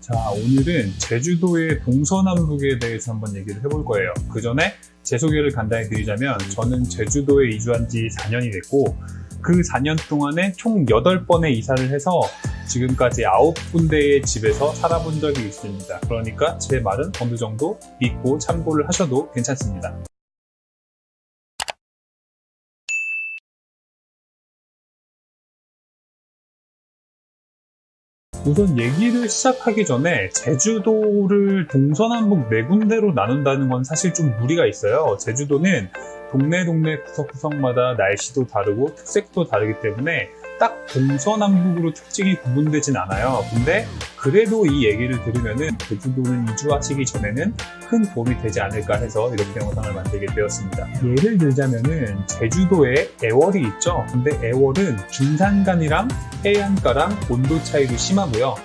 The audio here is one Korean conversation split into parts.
자, 오늘은 제주도의 동서남북에 대해서 한번 얘기를 해볼 거예요. 그 전에 제 소개를 간단히 드리자면 저는 제주도에 이주한 지 4년이 됐고 그 4년 동안에 총 8번의 이사를 해서 지금까지 9군데의 집에서 살아본 적이 있습니다. 그러니까 제 말은 어느 정도 믿고 참고를 하셔도 괜찮습니다. 우선 얘기를 시작하기 전에 제주도를 동서남북 네 군데로 나눈다는 건 사실 좀 무리가 있어요. 제주도는 동네 동네 구석구석마다 날씨도 다르고 특색도 다르기 때문에 딱 동서남북으로 특징이 구분되진 않아요. 근데 그래도 이 얘기를 들으면은 제주도를 이주하시기 전에는 큰 도움이 되지 않을까 해서 이렇게 영상을 만들게 되었습니다. 예를 들자면은 제주도에 애월이 있죠. 근데 애월은 중산간이랑 해안가랑 온도 차이도 심하고요.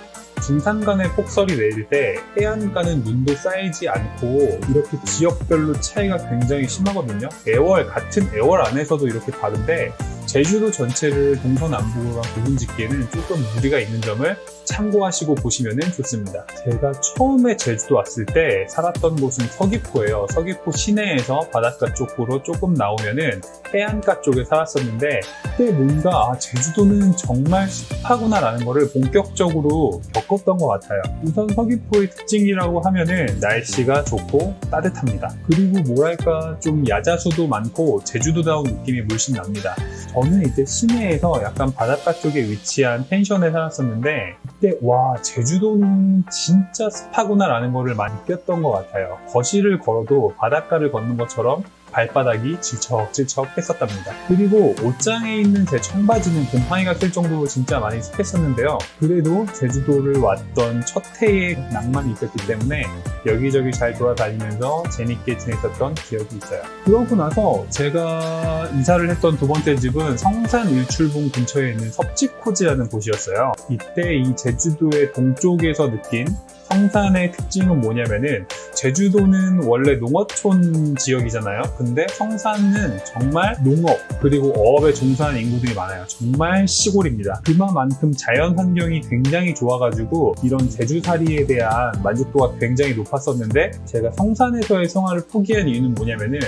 중산간에 폭설이 내릴 때 해안가는 눈도 쌓이지 않고 이렇게 지역별로 차이가 굉장히 심하거든요. 애월 같은 애월 안에서도 이렇게 다른데 제주도 전체를 동서남북으로 구분 짓기에는 조금 무리가 있는 점을 참고하시고 보시면 좋습니다. 제가 처음에 제주도 왔을 때 살았던 곳은 서귀포예요. 서귀포 시내에서 바닷가 쪽으로 조금 나오면은 해안가 쪽에 살았었는데 그때 뭔가 아, 제주도는 정말 습하구나라는 거를 본격적으로 겪었던 것 같아요. 우선 서귀포의 특징이라고 하면은 날씨가 좋고 따뜻합니다. 그리고 뭐랄까 좀 야자수도 많고 제주도다운 느낌이 물씬 납니다. 저는 이제 시내에서 약간 바닷가 쪽에 위치한 펜션에 살았었는데 그때 와 제주도는 진짜 습하구나라는 거를 많이 느꼈던 것 같아요. 거실을 걸어도 바닷가를 걷는 것처럼 발바닥이 질척질척 했었답니다. 그리고 옷장에 있는 제 청바지는 곰팡이가 낄 정도로 진짜 많이 습했었는데요. 그래도 제주도를 왔던 첫 해에 낭만이 있었기 때문에 여기저기 잘 돌아다니면서 재밌게 지냈었던 기억이 있어요. 그러고 나서 제가 이사를 했던 두 번째 집은 성산 일출봉 근처에 있는 섭지코지라는 곳이었어요. 이때 이 제주도의 동쪽에서 느낀 성산의 특징은 뭐냐면은 제주도는 원래 농어촌 지역이잖아요. 근데 성산은 정말 농업 그리고 어업에 종사하는 인구들이 많아요. 정말 시골입니다. 그만큼 자연 환경이 굉장히 좋아가지고 이런 제주살이에 대한 만족도가 굉장히 높았었는데 제가 성산에서의 생활을 포기한 이유는 뭐냐면은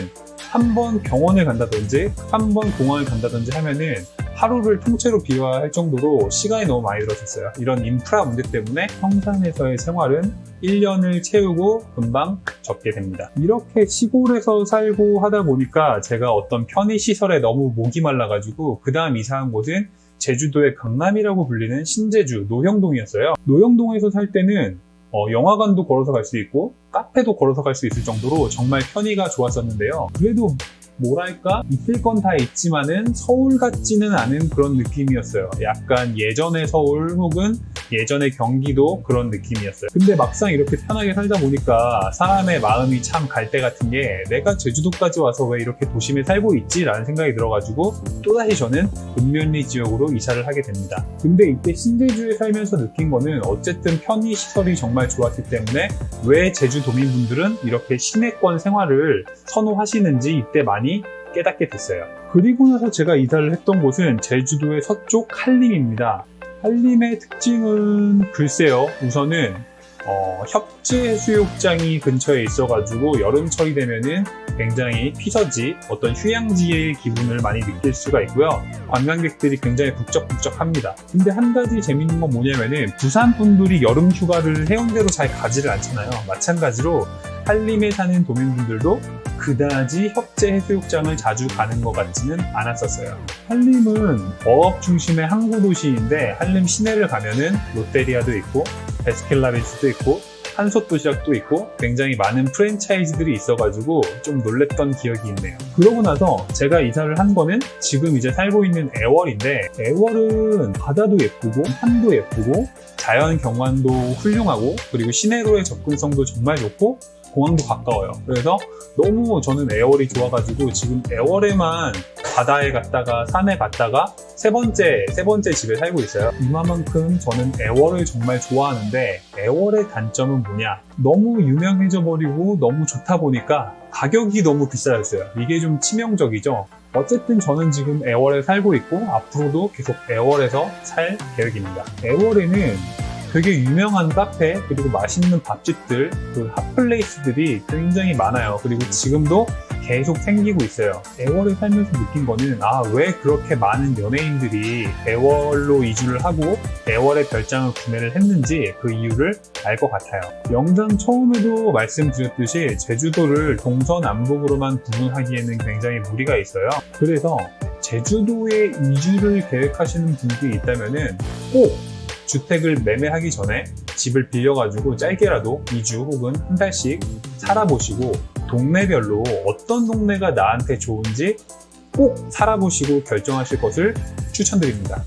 한 번 병원을 간다든지 한 번 공항을 간다든지 하면은 하루를 통째로 비워야 할 정도로 시간이 너무 많이 들었었어요. 이런 인프라 문제 때문에 성산에서의 생활은 1년을 채우고 금방 접게 됩니다. 이렇게 시골에서 살고 하다 보니까 제가 어떤 편의시설에 너무 목이 말라가지고 그 다음 이사한 곳은 제주도의 강남이라고 불리는 신제주 노형동이었어요. 노형동에서 살 때는 어, 영화관도 걸어서 갈 수 있고 카페도 걸어서 갈 수 있을 정도로 정말 편의가 좋았었는데요. 그래도 뭐랄까 있을 건 다 있지만은 서울 같지는 않은 그런 느낌이었어요. 약간 예전의 서울 혹은 예전의 경기도 그런 느낌이었어요. 근데 막상 이렇게 편하게 살다 보니까 사람의 마음이 참 갈 때 같은 게 내가 제주도까지 와서 왜 이렇게 도심에 살고 있지? 라는 생각이 들어가지고 또다시 저는 읍면리 지역으로 이사를 하게 됩니다. 근데 이때 신제주에 살면서 느낀 거는 어쨌든 편의시설이 정말 좋았기 때문에 왜 제주도민분들은 이렇게 시내권 생활을 선호하시는지 이때 많이 깨닫게 됐어요. 그리고 나서 제가 이사를 했던 곳은 제주도의 서쪽 한림입니다. 한림의 특징은 글쎄요. 우선은 어, 협재 해수욕장이 근처에 있어가지고 여름철이 되면은 굉장히 피서지, 어떤 휴양지의 기분을 많이 느낄 수가 있고요. 관광객들이 굉장히 북적북적합니다. 근데 한 가지 재밌는 건 뭐냐면은 부산 분들이 여름 휴가를 해운대로 잘 가지를 않잖아요. 마찬가지로 한림에 사는 도민분들도 그다지 협재 해수욕장을 자주 가는 것 같지는 않았었어요. 한림은 어업 중심의 항구 도시인데 한림 시내를 가면은 롯데리아도 있고 베스킨라빈스도 있고 한솥 도시락도 있고 굉장히 많은 프랜차이즈들이 있어가지고 좀 놀랬던 기억이 있네요. 그러고 나서 제가 이사를 한 거는 지금 이제 살고 있는 애월인데 애월은 바다도 예쁘고 산도 예쁘고 자연 경관도 훌륭하고 그리고 시내로의 접근성도 정말 좋고 공항도 가까워요. 그래서 너무 저는 애월이 좋아가지고 지금 애월에만 바다에 갔다가 산에 갔다가 세 번째 세 번째 집에 살고 있어요. 이만큼 저는 애월을 정말 좋아하는데 애월의 단점은 뭐냐? 너무 유명해져 버리고 너무 좋다 보니까 가격이 너무 비싸졌어요. 이게 좀 치명적이죠. 어쨌든 저는 지금 애월에 살고 있고 앞으로도 계속 애월에서 살 계획입니다. 애월에는 되게 유명한 카페 그리고 맛있는 밥집들 그 핫플레이스들이 굉장히 많아요. 그리고 지금도 계속 생기고 있어요. 애월에 살면서 느낀 거는 아 왜 그렇게 많은 연예인들이 애월로 이주를 하고 애월의 별장을 구매를 했는지 그 이유를 알 것 같아요. 영상 처음에도 말씀드렸듯이 제주도를 동서남북으로만 구분하기에는 굉장히 무리가 있어요. 그래서 제주도에 이주를 계획하시는 분들이 있다면은 꼭 주택을 매매하기 전에 집을 빌려가지고 짧게라도 2주 혹은 한 달씩 살아보시고 동네별로 어떤 동네가 나한테 좋은지 꼭 살아보시고 결정하실 것을 추천드립니다.